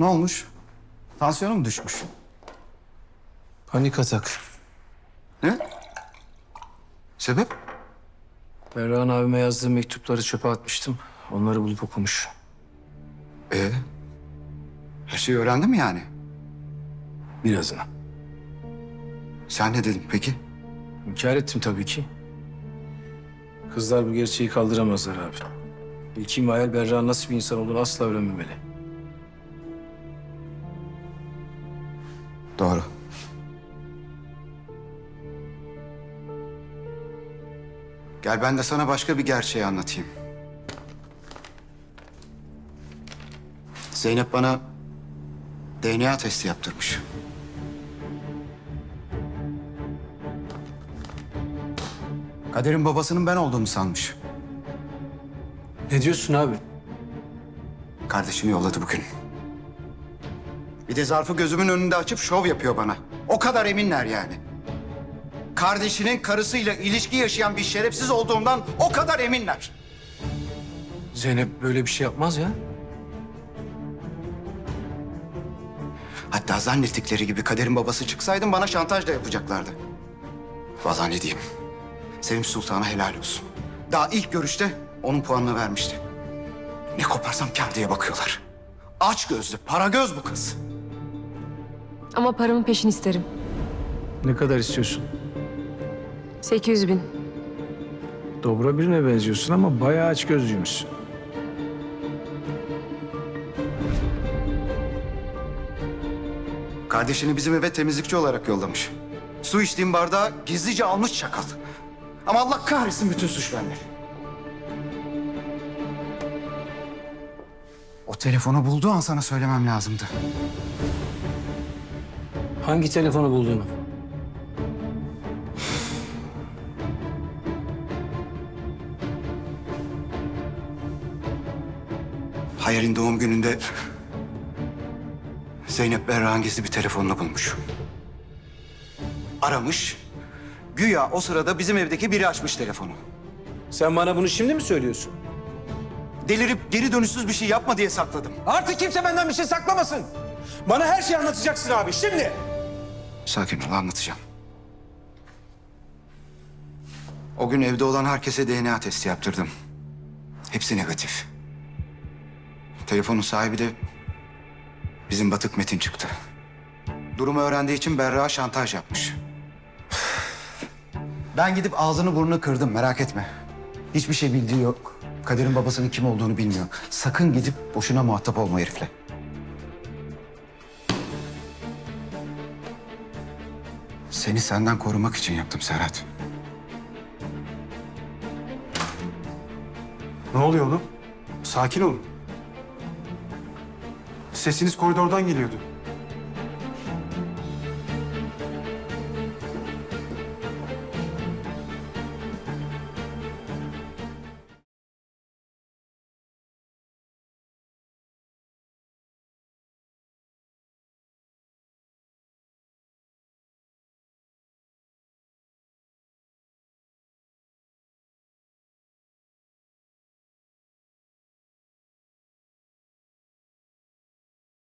Ne olmuş? Tansiyonu mu düşmüş? Panik atak. Ne? Sebep? Berra'nın abime yazdığım mektupları çöpe atmıştım. Onları bulup okumuş. Ee? Her şeyi öğrendin mi yani? Birazını. Sen ne dedin peki? İnkar ettim tabii ki. Kızlar bu gerçeği kaldıramazlar abi. İlkim Hayal Berra'nın nasıl bir insan olduğunu asla öğrenmemeli. Doğru. Gel ben de sana başka bir gerçeği anlatayım. Zeynep bana DNA testi yaptırmış. Kader'in babasının ben olduğumu sanmış. Ne diyorsun abi? Kardeşimi yolladı bugün. Bir de zarfı gözümün önünde açıp şov yapıyor bana. O kadar eminler yani. Kardeşinin karısıyla ilişki yaşayan bir şerefsiz olduğumdan o kadar eminler. Zeynep böyle bir şey yapmaz ya. Hatta zannettikleri gibi kaderin babası çıksaydım bana şantaj da yapacaklardı. Vallahi ne diyeyim. Sevim Sultan'a helal olsun. Daha ilk görüşte onun puanını vermişti. Ne koparsam kâr diye bakıyorlar. Aç gözlü, para göz bu kız. Ama paramın peşini isterim. Ne kadar istiyorsun? 800 bin. Dobra birine benziyorsun ama bayağı aç gözlüymüşsün. Kardeşini bizim eve temizlikçi olarak yollamış. Su içtiğim bardağı gizlice almış çakal. Ama Allah kahretsin bütün suç bende. O telefonu bulduğu an sana söylemem lazımdı. Hangi telefonu bulduğunu? Hayal'in doğum gününde Zeynep Berra'nın gizli bir telefonunu bulmuş. Aramış. Güya o sırada bizim evdeki biri açmış telefonu. Sen bana bunu şimdi mi söylüyorsun? Delirip geri dönüşsüz bir şey yapma diye sakladım. Artık kimse benden bir şey saklamasın. Bana her şeyi anlatacaksın abi şimdi. Sakin ol anlatacağım. O gün evde olan herkese DNA testi yaptırdım. Hepsi negatif. Telefonun sahibi de bizim Batık Metin çıktı. Durumu öğrendiği için Berra şantaj yapmış. Ben gidip ağzını burnunu kırdım merak etme. Hiçbir şey bildiği yok. Kader'in babasının kim olduğunu bilmiyor. Sakın gidip boşuna muhatap olma herifle. Seni senden korumak için yaptım Serhat. Ne oluyor oğlum? Sakin olun. Sesiniz koridordan geliyordu.